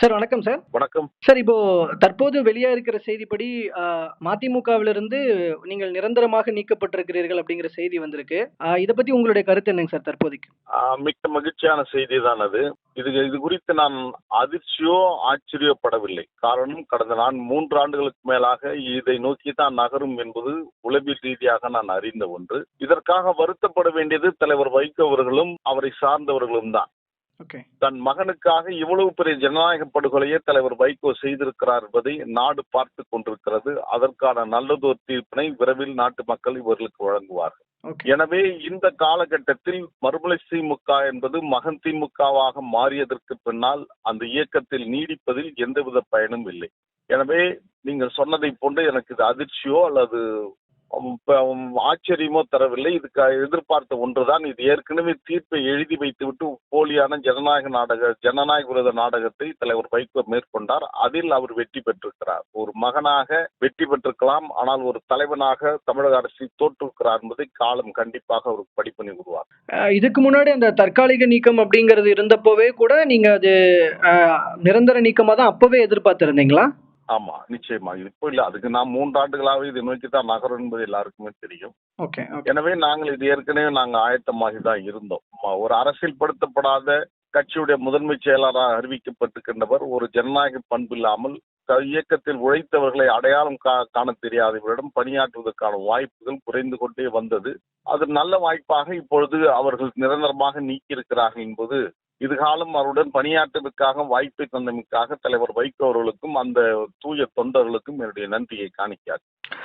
Sir வணக்கம் sir. வணக்கம். Sir இப்போ தற்போது வெளியா இருக்கிற செய்திப்படி மதிமுகவிலிருந்து நீங்கள் நிரந்தரமாக நீக்கப்பட்டிருக்கிறீர்கள் அப்படிங்கிற செய்தி வந்திருக்கு. இதை பத்தி உங்களுடைய கருத்து என்னங்க சார் தற்போதைக்கு? மிக்க மகிழ்ச்சியான செய்தி தான் அது. இது இது குறித்து நான் அதிர்ச்சியோ ஆச்சரியப்படவில்லை. காரணம் கடந்த நான் மூன்று ஆண்டுகளுக்கு மேலாக இதை நோக்கி தான் நகரும் என்பது உளவியல் ரீதியாக நான் அறிந்த ஒன்று. இதற்காக வருத்தப்பட வேண்டியது தலைவர் வைகோ அவர்களும் அவரை சார்ந்தவர்களும் தான். தன் மகனுக்காக இவ்வளவு பெரிய ஜனநாயக படுகொலையை தலைவர் வைகோ செய்திருக்கிறார் என்பதை நாடு பார்த்து கொண்டிருக்கிறது. அதற்கான நல்லதொரு தீர்ப்பினை விரைவில் நாட்டு மக்கள் இவர்களுக்கு வழங்குவார்கள். எனவே இந்த காலகட்டத்தில் மறுமலை திமுக என்பது மகன் திமுகவாக மாறியதற்கு பின்னால் அந்த இயக்கத்தில் நீடிப்பதில் எந்தவித பயனும் இல்லை. எனவே நீங்கள் சொன்னதை போன்று எனக்கு இது அதிர்ச்சியோ அல்லது ஆச்சரியமோ தரவில்லை. இதுக்கு எதிர்பார்த்த ஒன்றுதான். இது ஏற்கனவே தீர்ப்பை எழுதி வைத்துவிட்டு போலியான ஜனநாயக நாடக ஜனநாயக விரோத நாடகத்தை தலைவர் வைகோ மேற்கொண்டார். அதில் அவர் வெற்றி பெற்றிருக்கிறார். ஒரு மகனாக வெற்றி பெற்றிருக்கலாம். ஆனால் ஒரு தலைவனாக தமிழக அரசு தோற்றிருக்கிறார் என்பதை காலம் கண்டிப்பாக அவருக்கு படிப்பணி உருவார் இதுக்கு முன்னாடி அந்த தற்காலிக நீக்கம் அப்படிங்கிறது இருந்தப்போவே கூட நீங்க அது நிரந்தர நீக்கமா தான் அப்பவே எதிர்பார்த்திருந்தீங்களா? ஆமா நிச்சயமா. இப்போ இல்ல. அதுக்கு நான் மூன்று ஆண்டுகளாகவே இதை நோக்கி தான் நகரும் என்பது எல்லாருக்குமே தெரியும். எனவே நாங்கள் இது ஏற்கனவே நாங்க ஆயத்தமாகி தான் இருந்தோம். ஒரு அரசியல்படுத்தப்படாத கட்சியுடைய முதன்மை செயலராக அறிவிக்கப்பட்டிருக்கின்றவர் ஒரு ஜனநாயக பண்பு இல்லாமல் இயக்கத்தில் உழைத்தவர்களை அடையாளம் காண தெரியாதவரிடம் பணியாற்றுவதற்கான வாய்ப்புகள் குறைந்து கொண்டே வந்தது. அது நல்ல வாய்ப்பாக இப்பொழுது அவர்கள் நிரந்தரமாக நீக்கியிருக்கிறார்கள் என்பது இதுகாலம் அவருடன் பணியாற்றுவதற்காக வாய்ப்பை தந்தமைக்காக தலைவர் வைகோ அவர்களுக்கும் அந்த தூய தொண்டர்களுக்கும் என்னுடைய நன்றியை காணிக்காது.